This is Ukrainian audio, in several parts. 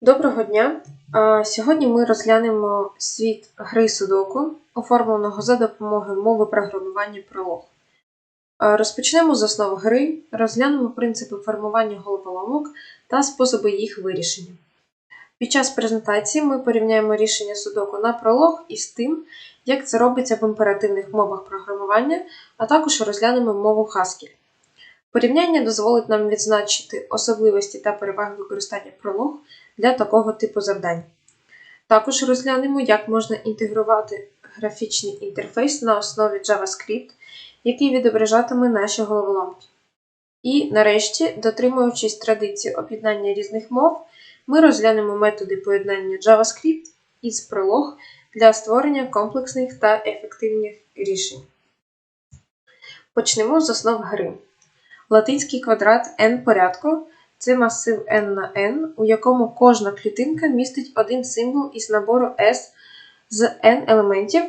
Доброго дня! Сьогодні ми розглянемо світ гри Судоку, оформленого за допомогою мови програмування пролог. Розпочнемо з основ гри, розглянемо принципи формування головоломок та способи їх вирішення. Під час презентації ми порівняємо рішення Судоку на пролог із тим, як це робиться в імперативних мовах програмування, а також розглянемо мову Haskell. Порівняння дозволить нам відзначити особливості та переваги використання пролог для такого типу завдань. Також розглянемо, як можна інтегрувати графічний інтерфейс на основі JavaScript, який відображатиме наші головоломки. І нарешті, дотримуючись традиції об'єднання різних мов, ми розглянемо методи поєднання JavaScript із Prolog для створення комплексних та ефективних рішень. Почнемо з основ гри. Латинський квадрат n порядку це масив n на n, у якому кожна клітинка містить один символ із набору S з n елементів,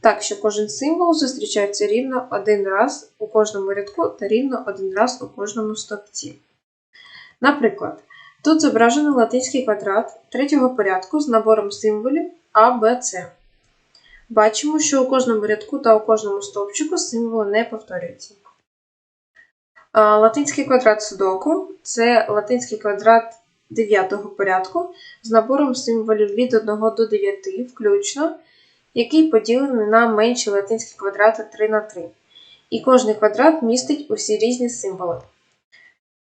так що кожен символ зустрічається рівно один раз у кожному рядку та рівно один раз у кожному стовпці. Наприклад, тут зображено латинський квадрат третього порядку з набором символів A, B, C. Бачимо, що у кожному рядку та у кожному стовпчику символи не повторюються. Латинський квадрат судоку це латинський квадрат 9 порядку з набором символів від 1 до 9 включно, який поділений на менші латинські квадрати 3 на 3. І кожний квадрат містить усі різні символи.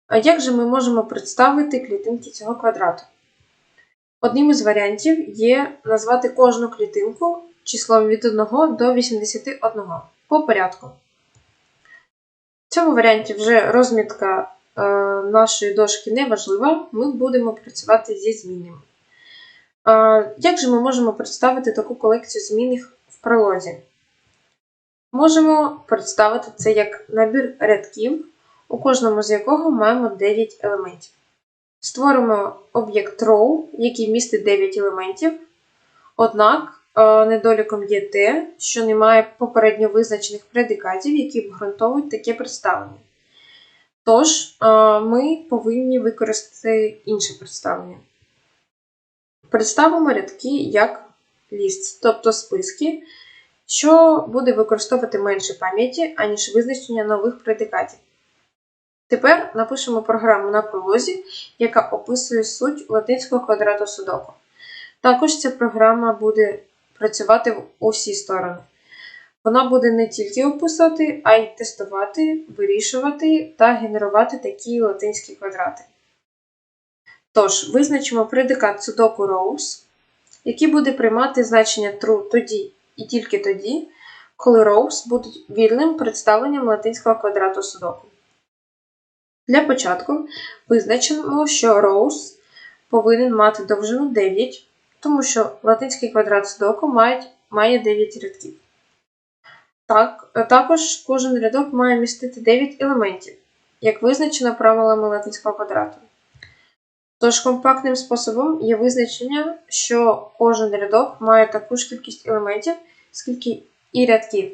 А як же ми можемо представити клітинки цього квадрату? Одним із варіантів є назвати кожну клітинку числом від 1 до 81 по порядку. Цьому варіанті вже розмітка е, нашої дошки не важлива, ми будемо працювати зі змінними. Е, як же ми можемо представити таку колекцію змінних в пролозі? Можемо представити це як набір рядків, у кожному з якого маємо 9 елементів. Створимо об'єкт row, який містить 9 елементів. Однак недоліком є те, що немає попередньо визначених предикатів, які обґрунтовують таке представлення. Тож, е, ми повинні використати інше представлення. Представимо рядки як ліст, тобто списки, що буде використовувати менше пам'яті, аніж визначення нових предикатів. Тепер напишемо програму на пролозі, яка описує суть латинського квадрату судоку. Також ця програма буде працювати в усі сторони. Вона буде не тільки описати, а й тестувати, вирішувати та генерувати такі латинські квадрати. Тож, визначимо предикат судоку rows, який буде приймати значення true тоді і тільки тоді, коли rows будуть вільним представленням латинського квадрату судоку. Для початку визначимо, що rows повинен мати довжину 9, тому що латинський квадрат судоку має, має 9 рядків. Так, також кожен рядок має містити 9 елементів, як визначено правилами латинського квадрату. Тож компактним способом є визначення, що кожен рядок має таку ж кількість елементів, скільки і рядків.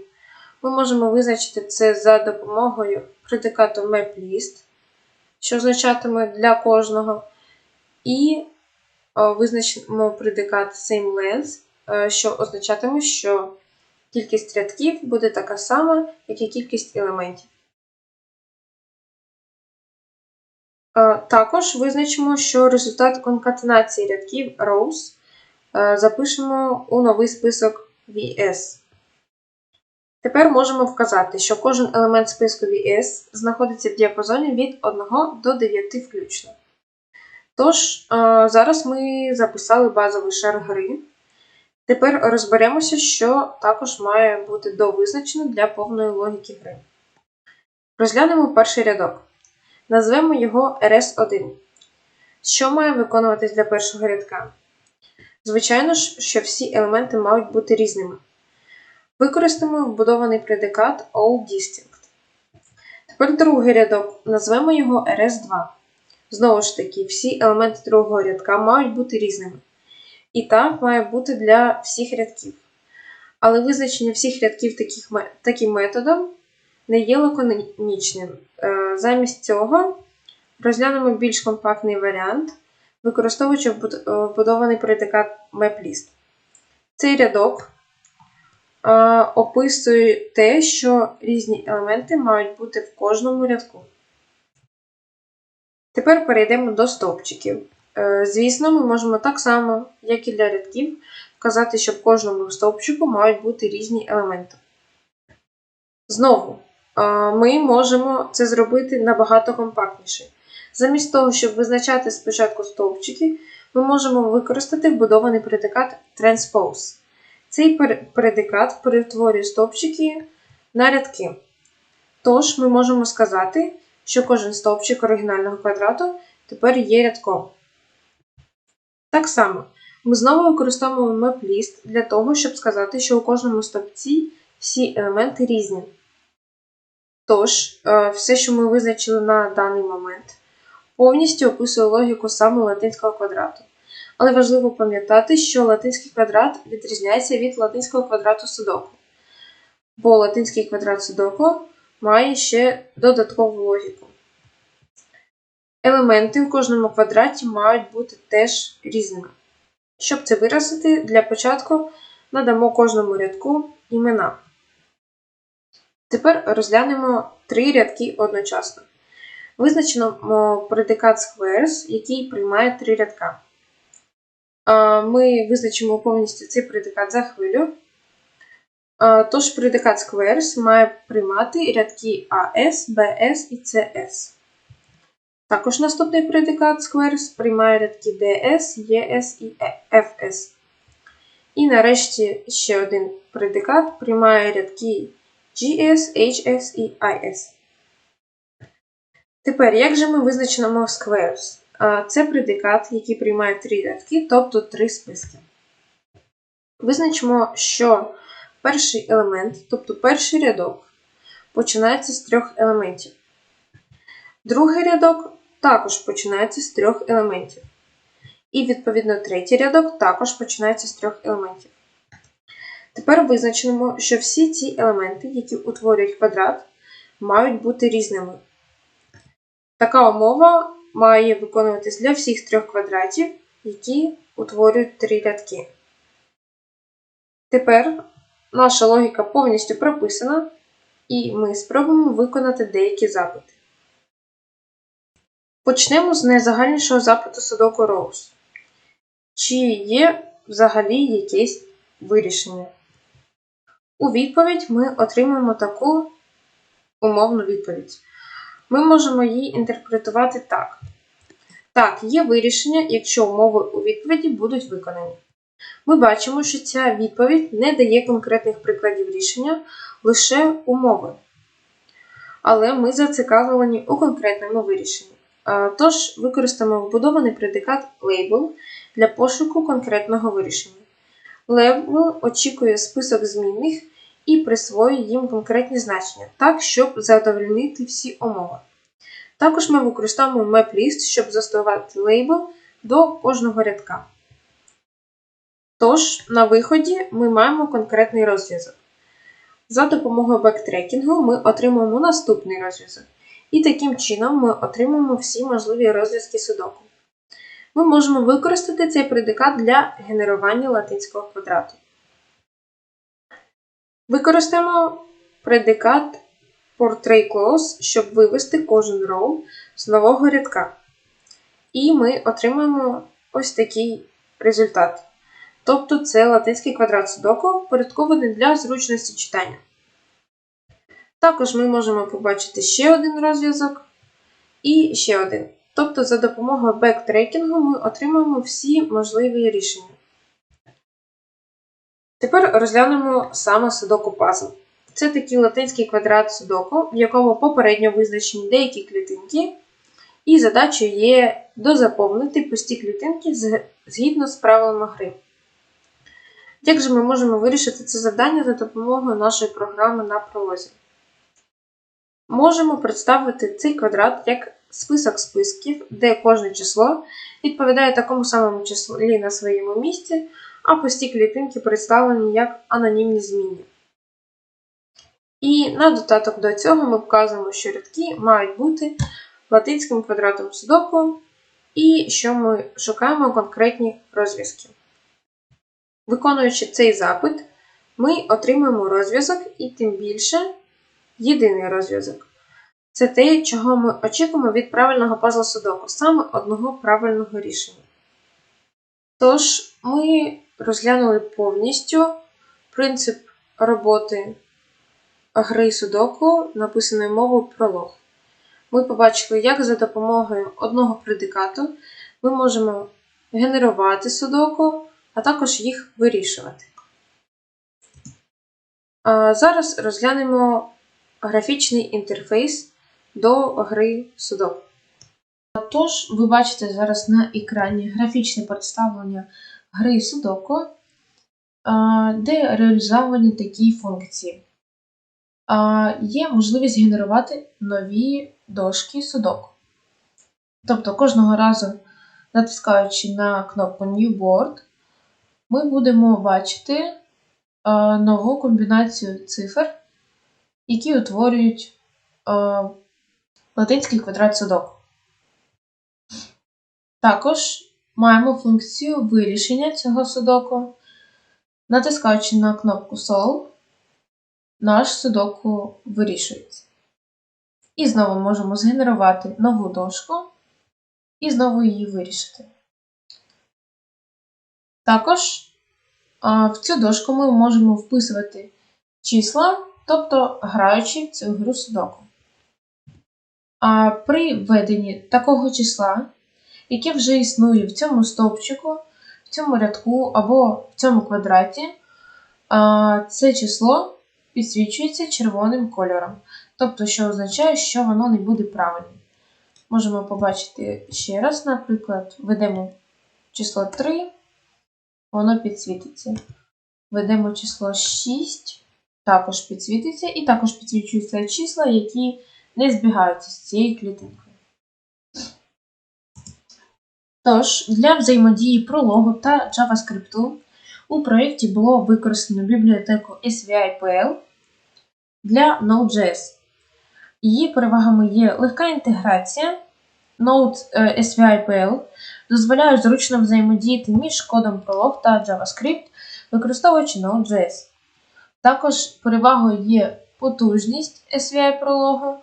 Ми можемо визначити це за допомогою предикату MapList, що означатиме для кожного, і визначимо предикат SameLength, що означатиме, що кількість рядків буде така сама, як і кількість елементів. Також визначимо, що результат конкатенації рядків rows запишемо у новий список VS. Тепер можемо вказати, що кожен елемент списку VS знаходиться в діапазоні від 1 до 9 включно. Тож, зараз ми записали базовий шар гри. Тепер розберемося, що також має бути довизначено для повної логіки гри. Розглянемо перший рядок. Назвемо його RS1. Що має виконуватись для першого рядка? Звичайно ж, що всі елементи мають бути різними. Використаємо вбудований предикат AllDistinct. Тепер другий рядок. Назвемо його RS2. Знову ж таки, всі елементи другого рядка мають бути різними. І так має бути для всіх рядків. Але визначення всіх рядків таким методом не є лаконічним. Замість цього розглянемо більш компактний варіант. використовуючи е, вбудований предикат MapList. Цей рядок е, описує те, що різні елементи мають бути в кожному рядку. Тепер перейдемо до стовпчиків. Е, Звісно, ми можемо так само, як і для рядків, вказати, що в кожному стовпчику мають бути різні елементи. Знову, е, ми можемо це зробити набагато компактніше. Замість того, щоб визначати спочатку стовпчики, ми можемо використати вбудований предикат transpose. Цей предикат перетворює стовпчики на рядки. Тож ми можемо сказати, що кожен стовпчик оригінального квадрату тепер є рядком. Так само, ми знову використовуємо MapList для того, щоб сказати, що у кожному стовпці всі елементи різні. Тож, е, все, що ми визначили на даний момент, повністю описує логіку саме латинського квадрату. Але важливо пам'ятати, що латинський квадрат відрізняється від латинського квадрату судоку. Бо латинський квадрат судоку має ще додаткову логіку. Елементи в кожному квадраті мають бути теж різними. Щоб це виразити, для початку надамо кожному рядку імена. Тепер розглянемо три рядки одночасно. Визначимо предикат squares, який приймає три рядка. Ми визначимо повністю цей предикат за хвилю. А, Тож предикат squares має приймати рядки AS, BS і CS. Також наступний предикат squares приймає рядки DS, ES і FS. І нарешті ще один предикат приймає рядки GS, HS і IS. Тепер, як же ми визначимо squares? Це предикат, який приймає три рядки, тобто три списки. Визначимо, що перший елемент, тобто перший рядок, починається з трьох елементів. Другий рядок також починається з трьох елементів. І, відповідно, третій рядок також починається з трьох елементів. Тепер визначимо, що всі ці елементи, які утворюють квадрат, мають бути різними. Така умова має виконуватись для всіх трьох квадратів, які утворюють три рядки. Тепер наша логіка повністю прописана, і ми спробуємо виконати деякі запити. Почнемо з найзагальнішого запиту Sudoku Rose. Чи є взагалі якесь вирішення? У відповідь ми отримаємо таку умовну відповідь. Ми можемо її інтерпретувати так. Так, є вирішення, якщо умови у відповіді будуть виконані. Ми бачимо, що ця відповідь не дає конкретних прикладів рішення, лише умови. Але ми зацікавлені у конкретному вирішенні. Тож використаємо вбудований предикат label для пошуку конкретного вирішення. Label очікує список змінних і присвоює їм конкретні значення, так, щоб задовольнити всі умови. Також ми використовуємо MapList, щоб застосувати лейбл до кожного рядка. Тож, на виході ми маємо конкретний розв'язок. За допомогою бектрекінгу ми отримуємо наступний розв'язок. І таким чином ми отримуємо всі можливі розв'язки судоку. Ми можемо використати цей предикат для генерування латинського квадрату. Використаємо предикат portray clause, щоб вивести кожен row з нового рядка. І ми отримаємо ось такий результат. Тобто це латинський квадрат судоку, впорядкований для зручності читання. Також ми можемо побачити ще один розв'язок і ще один. Тобто, за допомогою бектрекінгу ми отримуємо всі можливі рішення. Тепер розглянемо саме судоку пазл. Це такий латинський квадрат судоку, в якому попередньо визначені деякі клітинки, і задачею є дозаповнити пусті клітинки згідно з правилами гри. Як же ми можемо вирішити це завдання за допомогою нашої програми на пролозі? Можемо представити цей квадрат як список списків, де кожне число відповідає такому самому числі на своєму місці, а пусті клітинки представлені як анонімні зміни. І на додаток до цього ми вказуємо, що рядки мають бути латинським квадратом судоку і що ми шукаємо конкретні розв'язки. Виконуючи цей запит, ми отримаємо розв'язок і тим більше єдиний розв'язок. Це те, чого ми очікуємо від правильного пазла судоку, саме одного правильного рішення. Тож, ми розглянули повністю принцип роботи гри судоку, написаної мовою пролог. Ми побачили, як за допомогою одного предикату ми можемо генерувати судоку, а також їх вирішувати. Зараз розглянемо графічний інтерфейс до гри судоку. Тож, ви бачите зараз на екрані графічне представлення гри судоку, де реалізовані такі функції. Є можливість генерувати нові дошки судоку. Тобто кожного разу, натискаючи на кнопку New Board, ми будемо бачити нову комбінацію цифр, які утворюють латинський квадрат судоку. Також маємо функцію вирішення цього судоку. Натискаючи на кнопку Solve, наш судоку вирішується. І знову можемо згенерувати нову дошку і знову її вирішити. Також в цю дошку ми можемо вписувати числа, тобто граючи в цю гру судоку. А при введенні такого числа, яке вже існує в цьому стовпчику, в цьому рядку або в цьому квадраті, це число підсвічується червоним кольором, тобто, що означає, що воно не буде правильним. Можемо побачити ще раз, наприклад, введемо число 3, воно підсвітиться. Введемо число 6, також підсвітиться, і також підсвічуються числа, які не збігаються з цією клітинкою. Тож, для взаємодії прологу та JavaScript у проєкті було використано бібліотеку SVI.pl для Node.js. Її перевагами є легка інтеграція. Node е, дозволяє зручно взаємодіяти між кодом Prolog та JavaScript, використовуючи Node.js. Також перевагою є потужність SVI прологу.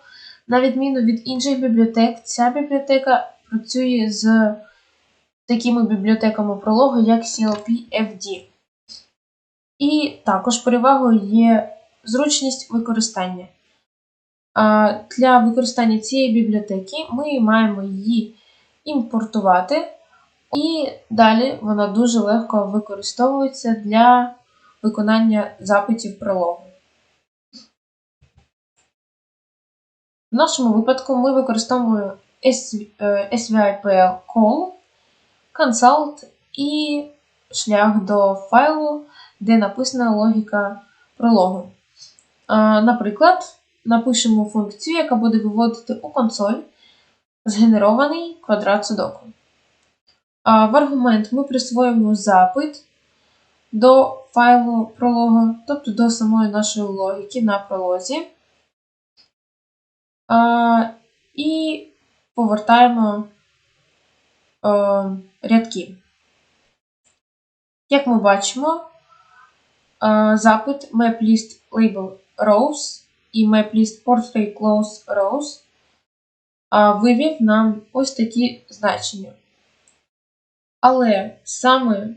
На відміну від інших бібліотек, ця бібліотека працює з такими бібліотеками прологу, як CLP-FD. І також перевагою є зручність використання. Для використання цієї бібліотеки ми маємо її імпортувати, і далі вона дуже легко використовується для виконання запитів прологу. В нашому випадку ми використовуємо SVIPL call, consult і шлях до файлу, де написана логіка прологу. Наприклад, напишемо функцію, яка буде виводити у консоль згенерований квадрат судоку. В аргумент ми присвоїмо запит до файлу прологу, тобто до самої нашої логіки на пролозі. І повертаємо рядки. Як ми бачимо, запит MapList Label Rows і MapList Portrait Close Rows вивів нам ось такі значення. Але саме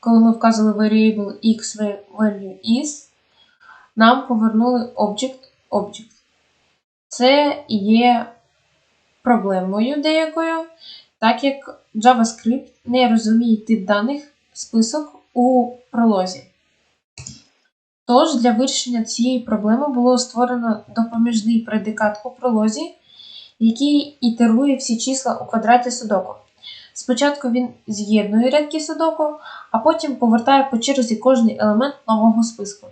коли ми вказали variable x value is, нам повернули object object. Це є проблемою деякою, так як JavaScript не розуміє тип даних список у пролозі. Тож, для вирішення цієї проблеми було створено допоміжний предикат у пролозі, який ітерує всі числа у квадраті судоку. Спочатку він з'єднує рядки судоку, а потім повертає по черзі кожний елемент нового списку.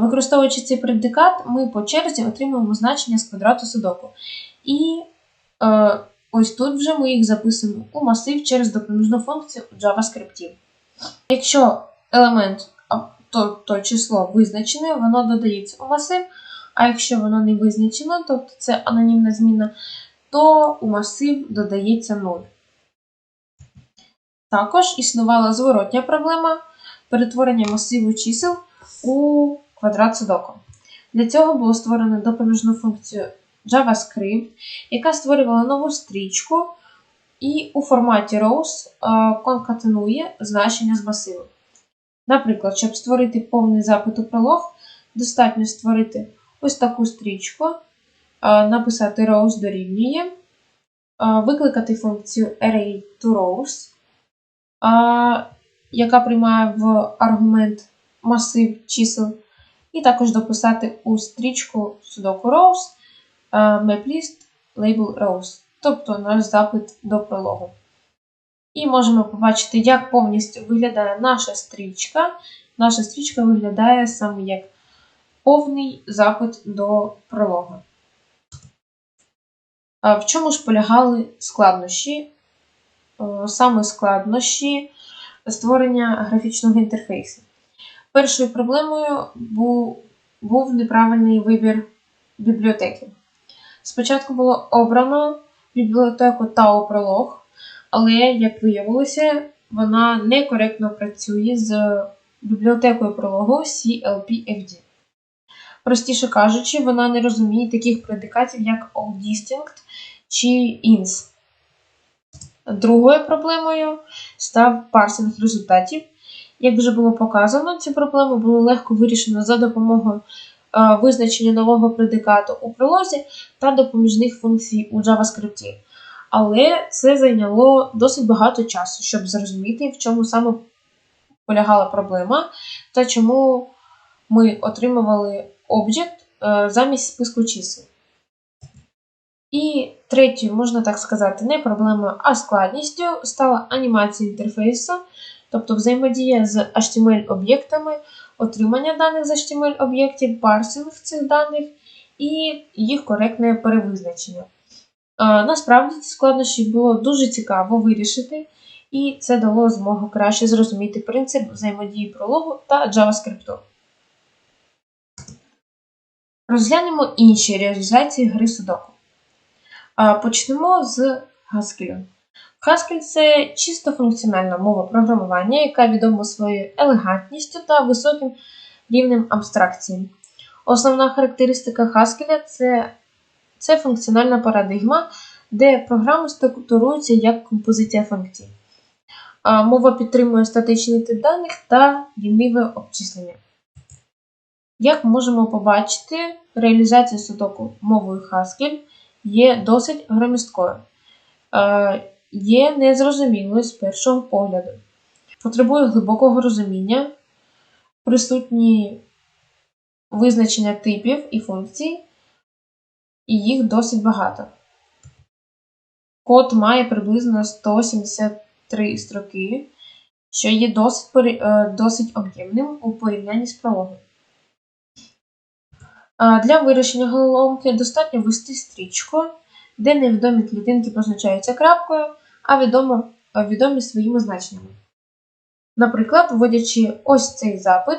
Використовуючи цей предикат, ми по черзі отримуємо значення з квадрату судоку. І е, ось тут вже ми їх записуємо у масив через допоміжну функцію у JavaScript. Якщо елемент то, то число визначене, воно додається у масив, а якщо воно не визначено, тобто це анонімна зміна, то у масив додається 0. Також існувала зворотня проблема перетворення масиву чисел у квадрат судоку. Для цього було створено допоміжну функцію JavaScript, яка створювала нову стрічку і у форматі rows конкатенує значення з масиву. Наприклад, щоб створити повний запит у пролог, достатньо створити ось таку стрічку, написати rows дорівнює, викликати функцію array2rows, е, яка приймає в аргумент масив чисел, і також дописати у стрічку sudoku rows maplist label rows, тобто наш запит до прологу. І можемо побачити, як повністю виглядає наша стрічка. Наша стрічка виглядає саме як повний запит до прологу. В чому ж полягали складнощі? Е, Саме складнощі створення графічного інтерфейсу. Першою проблемою був, був неправильний вибір бібліотеки. Спочатку було обрано бібліотеку Tau Prolog, але, як виявилося, вона некоректно працює з бібліотекою прологу CLPFD. Простіше кажучи, вона не розуміє таких предикатів, як ODistinct чи INS. Другою проблемою став парсинг результатів. Як вже було показано, цю проблему було легко вирішено за допомогою е, визначення нового предикату у прилозі та допоміжних функцій у JavaScript. Але це зайняло досить багато часу, щоб зрозуміти, в чому саме полягала проблема та чому ми отримували об'єкт е, замість списку чисел. І третьою, можна так сказати, не проблемою, а складністю стала анімація інтерфейсу, тобто взаємодія з HTML-об'єктами, отримання даних з HTML-об'єктів, парсинг цих даних і їх коректне перевизначення. Насправді ці складнощі було дуже цікаво вирішити, і це дало змогу краще зрозуміти принцип взаємодії прологу та JavaScript. Розглянемо інші реалізації гри Sudoku. Почнемо з Haskell. Haskell – це чисто функціональна мова програмування, яка відома своєю елегантністю та високим рівнем абстракції. Основна характеристика Haskell – це, це функціональна парадигма, де програми структуруються як композиція функцій. Мова підтримує статичний тип даних та ліниве обчислення. Як можемо побачити, реалізація Sudoku мовою Haskell є досить громісткою, е, є незрозумілою з першого погляду, потребує глибокого розуміння, присутні визначення типів і функцій, і їх досить багато. Код має приблизно 173 строки, що є досить, е, досить об'ємним у порівнянні з прологом. Для вирішення головоломки достатньо ввести стрічку, де невідомі клітинки позначаються крапкою, а відомо, відомі своїми значеннями. Наприклад, вводячи ось цей запит,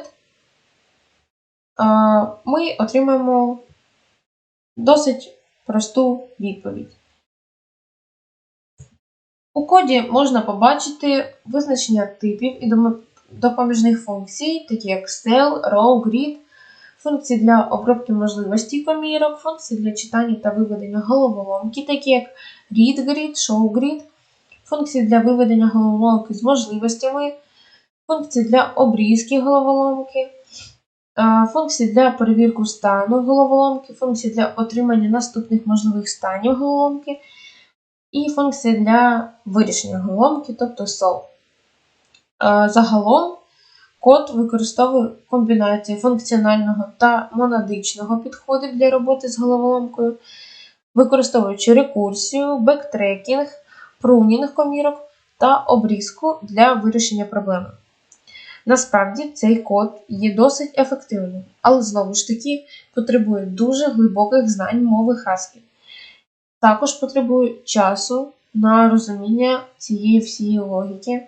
ми отримаємо досить просту відповідь. У коді можна побачити визначення типів і допоміжних функцій, такі як cell, row, grid, функції для обробки можливостей комірок, функції для читання та виведення головоломки, такі як read-grid, show-grid, функції для виведення головоломки з можливостями, функції для обрізки головоломки, функції для перевірки стану головоломки, функції для отримання наступних можливих станів головоломки, і функції для вирішення головоломки, тобто solve. Загалом Код використовує комбінацію функціонального та монадичного підходів для роботи з головоломкою, використовуючи рекурсію, бектрекінг, прунінг комірок та обрізку для вирішення проблеми. Насправді цей код є досить ефективним, але знову ж таки потребує дуже глибоких знань мови Haskell. Також потребує часу на розуміння цієї всієї логіки.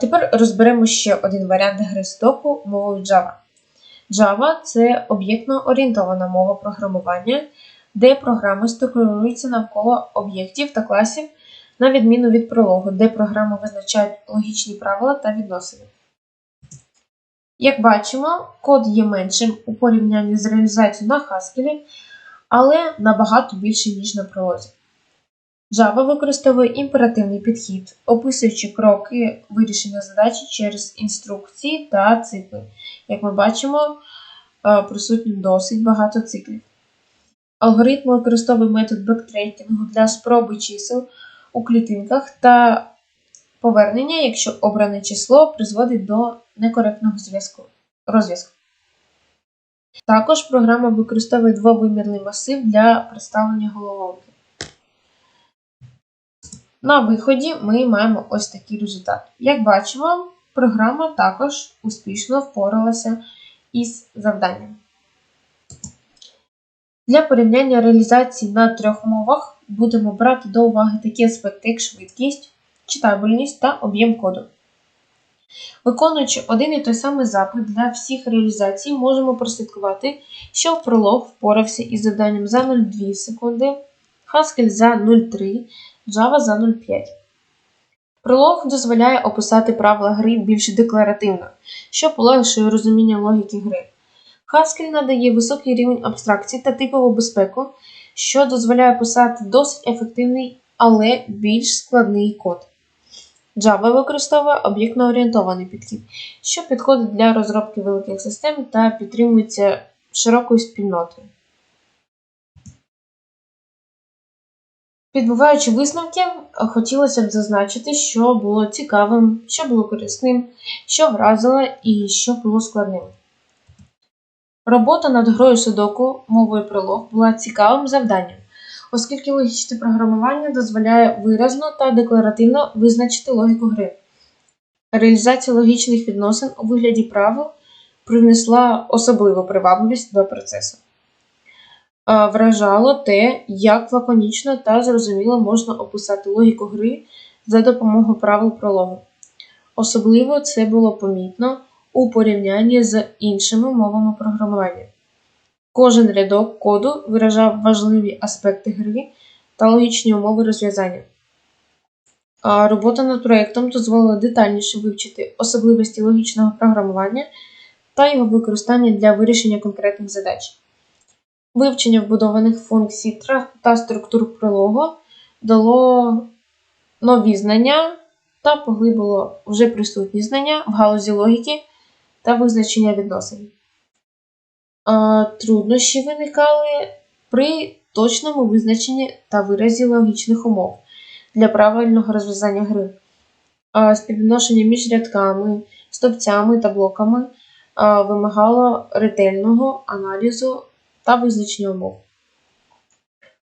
Тепер розберемо ще один варіант гри стоку мовою Java. Java це об'єктно орієнтована мова програмування, де програми структуруються навколо об'єктів та класів, на відміну від прологу, де програми визначають логічні правила та відносини. Як бачимо, код є меншим у порівнянні з реалізацією на Haskell, але набагато більший, ніж на пролозі. Java використовує імперативний підхід, описуючи кроки вирішення задачі через інструкції та цикли. Як ми бачимо, е, присутні досить багато циклів. Алгоритм використовує метод бектрейкінгу для спроби чисел у клітинках та повернення, якщо обране число призводить до некоректного зв'язку, розв'язку. Також програма використовує двовимірний масив для представлення головоломки. На виході ми маємо ось такий результат. Як бачимо, програма також успішно впоралася із завданням. Для порівняння реалізації на трьох мовах будемо брати до уваги такі аспекти, як швидкість, читабельність та об'єм коду. Виконуючи один і той самий запит для всіх реалізацій, можемо прослідкувати, що пролог впорався із завданням за 0,2 секунди, Haskell за 0,3, Java за 0,5. Пролог дозволяє описати правила гри більш декларативно, що полегшує розуміння логіки гри. Haskell надає високий рівень абстракції та типову безпеку, що дозволяє писати досить ефективний, але більш складний код. Java використовує об'єктно-орієнтований підхід, що підходить для розробки великих систем та підтримується широкою спільнотою. Підбиваючи висновки, хотілося б зазначити, що було цікавим, що було корисним, що вразило і що було складним. Робота над грою Судоку мовою пролог була цікавим завданням, оскільки логічне програмування дозволяє виразно та декларативно визначити логіку гри. Реалізація логічних відносин у вигляді правил привнесла особливу привабливість до процесу. А, Вражало те, як лаконічно та зрозуміло можна описати логіку гри за допомогою правил прологу. Особливо це було помітно у порівнянні з іншими мовами програмування. Кожен рядок коду виражав важливі аспекти гри та логічні умови розв'язання. Робота над проєктом дозволила детальніше вивчити особливості логічного програмування та його використання для вирішення конкретних задач. Вивчення вбудованих функцій та структур прологу дало нові знання та поглибило вже присутні знання в галузі логіки та визначення відносин. Труднощі виникали при точному визначенні та виразі логічних умов для правильного розв'язання гри. А, Співвідношення між рядками, стовпцями та блоками вимагало ретельного аналізу та визначення умов.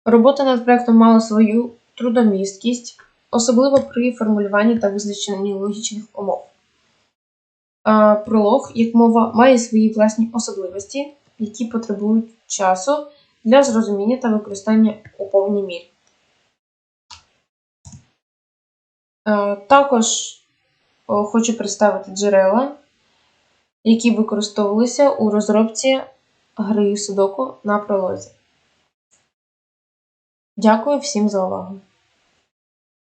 Робота над проєктом мала свою трудомісткість, особливо при формулюванні та визначенні логічних умов. Пролог, як мова, має свої власні особливості, які потребують часу для зрозуміння та використання у повній мірі. Також хочу представити джерела, які використовувалися у розробці гри Судоку на пролозі. Дякую всім за увагу!